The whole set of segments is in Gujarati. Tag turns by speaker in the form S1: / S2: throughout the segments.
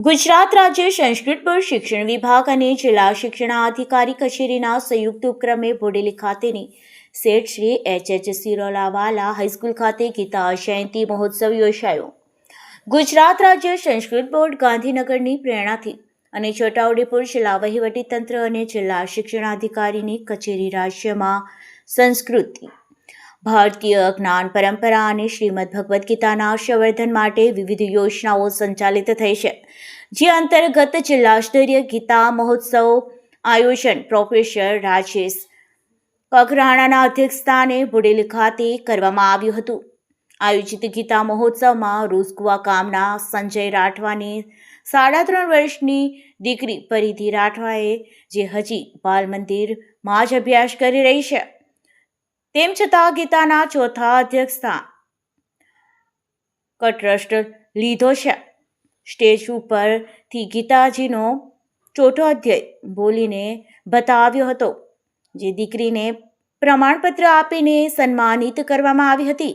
S1: ગુજરાત રાજ્ય સંસ્કૃત બોર્ડ શિક્ષણ વિભાગ અને જિલ્લા શિક્ષણાધિકારી કચેરીના સંયુક્ત ઉપક્રમે બોડેલી ખાતેની Sheth Shri H H Sirolawala high school ખાતે ગીતા જયંતિ મહોત્સવ યોજાયો. ગુજરાત રાજ્ય સંસ્કૃત બોર્ડ ગાંધીનગરની પ્રેરણાથી અને છોટાઉદેપુર જિલ્લા વહીવટીતંત્ર અને જિલ્લા શિક્ષણાધિકારીની કચેરી રાજ્યમાં સંસ્કૃતિ ભારતીય જ્ઞાન પરંપરા અને શ્રીમદ ભગવદ્ ગીતાના સંવર્ધન માટે વિવિધ યોજનાઓ સંચાલિત થઈ છે, જે અંતર્ગત જિલ્લા સ્તરીય ગીતા મહોત્સવ આયોજન પ્રોફેસર રાજેશ કકરાણાના અધ્યક્ષસ્થાને બુડેલી ખાતે કરવામાં આવ્યું હતું. આયોજિત ગીતા મહોત્સવમાં રૂસકુવા ગામના સંજય રાઠવાની સાડા ત્રણ વર્ષની દીકરી પરિધિ રાઠવાએ, જે હજી બાલ મંદિરમાં જ અભ્યાસ કરી રહી છે. તેમ છતાં ગીતાના ચોથા અધ્યક્ષસ્થાન કટ્રસ્ટ લીધો છે. સ્ટેજ ઉપરથી ગીતાજીનો ચોથો અધ્યાય બોલીને બતાવ્યો હતો, જે દીકરીને પ્રમાણપત્ર આપીને સન્માનિત કરવામાં આવી હતી.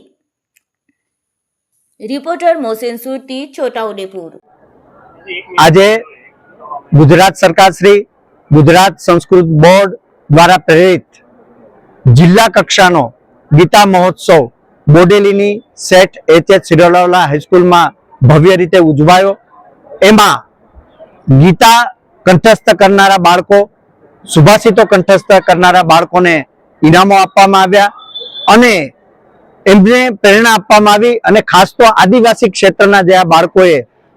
S1: રિપોર્ટર મોહસિન સુરતી, છોટાઉદેપુર.
S2: આજે ગુજરાત સરકાર શ્રી ગુજરાત સંસ્કૃત બોર્ડ દ્વારા પ્રેરિત જિલ્લા કક્ષાનો ગીતા મહોત્સવ બોડેલીની સેઠ એચ એચ હાઈસ્કૂલમાં ભવ્ય રીતે ઉજવાયો. એમાં ગીતા કંઠસ્થ કરનારા બાળકો, સુભાષિતો કંઠસ્થ કરનારા બાળકોને ઇનામો આપવામાં આવ્યા અને એમને પ્રેરણા આપવામાં આવી અને ખાસ તો આદિવાસી ક્ષેત્રના જે આ બાળકોએ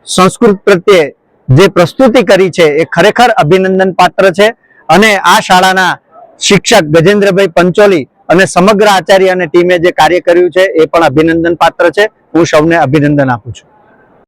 S2: સંસ્કૃત પ્રત્યે જે પ્રસ્તુતિ કરી છે એ ખરેખર અભિનંદન પાત્ર છે અને આ શાળાના શિક્ષક ગજેન્દ્રભાઈ પંચોલી અને સમગ્ર આચાર્ય અને ટીમે જે કાર્ય કર્યું છે એ પણ અભિનંદન પાત્ર છે. હું સૌને અભિનંદન આપું છું.